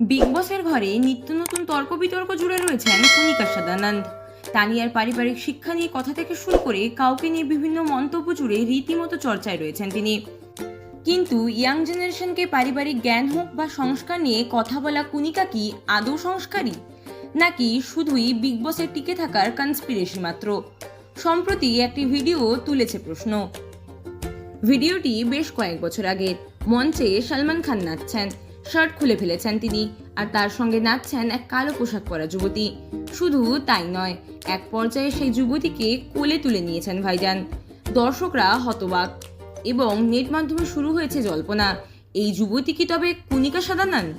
Big বসের ঘরে নিত্য নতুন তর্ক বিতর্ক জুড়ে রয়েছেন কুনিকা সদানন্দ। তানিয়ার পারিবারিক শিক্ষা নিয়ে কথা থেকে শুরু করে কাউকে নিয়ে বিভিন্ন মন্তব্য জুড়ে রীতিমতো চর্চায় রয়েছেন তিনি। কিন্তু ইয়াং জেনারেশনকে পারিবারিক জ্ঞান হোক বা সংস্কার নিয়ে কথা বলা কুনিকা কি আদৌ সংস্কারী? নাকি শুধুই বিগ বসে টিকে থাকার কনস্পিরেসি মাত্র? সম্প্রতি একটি ভিডিও তুলেছে প্রশ্ন। ভিডিওটি বেশ কয়েক বছর আগের। মঞ্চে সালমান খান নাচছেন। শার্ট খুলে ফেলেছেন তিনি আর তার সঙ্গে নাচছেন এক কালো পোশাক পরা যুবতী। শুধু তাই নয়, এক পর্যায়ে সেই যুবতীকে কোলে তুলে নিয়েছেন ভাইজান। দর্শকরা হতবাক এবং নেট মাধ্যমে শুরু হয়েছে জল্পনা। এই যুবতী কি তবে কুনিকা সদানন্দ?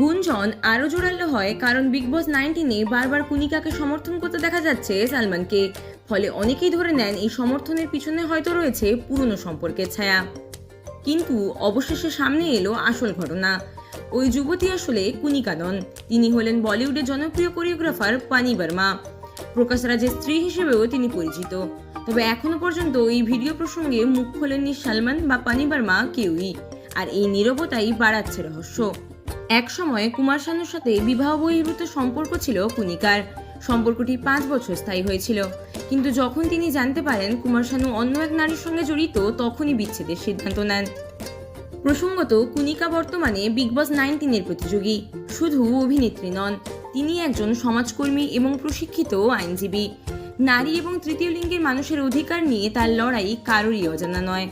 গুঞ্জন আরও জোরালো হয় কারণ বিগ বস নাইনটিনে বারবার কুনিকাকে সমর্থন করতে দেখা যাচ্ছে সালমানকে। ফলে অনেকেই ধরে নেন এই সমর্থনের পিছনে হয়তো রয়েছে পুরনো সম্পর্কের ছায়া। কিন্তু অবশেষে সামনে এলো আসল ঘটনা। ওই যুবতী আসলে কুনিকা নন তিনি হলেন বলিউডের জনপ্রিয় কোরিওগ্রাফার পানি বর্মা। প্রকাশ রাজের স্ত্রী হিসেবেও তিনি পরিচিত। তবে এখনও পর্যন্ত এই ভিডিও প্রসঙ্গে মুখ খোলেননি সালমান বা পানি বর্মা কেউই। আর এই নীরবতাই বাড়াচ্ছে রহস্য। এক সময় কুমার শানুর সাথে বিবাহ বহির্ভূত সম্পর্ক ছিল কুনিকার। সম্পর্কটি পাঁচ বছর স্থায়ী হয়েছিল। কিন্তু যখন তিনি জানতে পারেন কুমার শানু অন্য এক নারীর সঙ্গে জড়িত, তখনই বিচ্ছেদের সিদ্ধান্ত নেন। প্রসঙ্গত, কুনিকা বর্তমানে বিগ বস নাইনটিনের প্রতিযোগী। শুধু অভিনেত্রী নন, তিনি একজন সমাজকর্মী এবং প্রশিক্ষিত আইনজীবী। নারী এবং তৃতীয় লিঙ্গের মানুষের অধিকার নিয়ে তার লড়াই কারোরই অজানা নয়।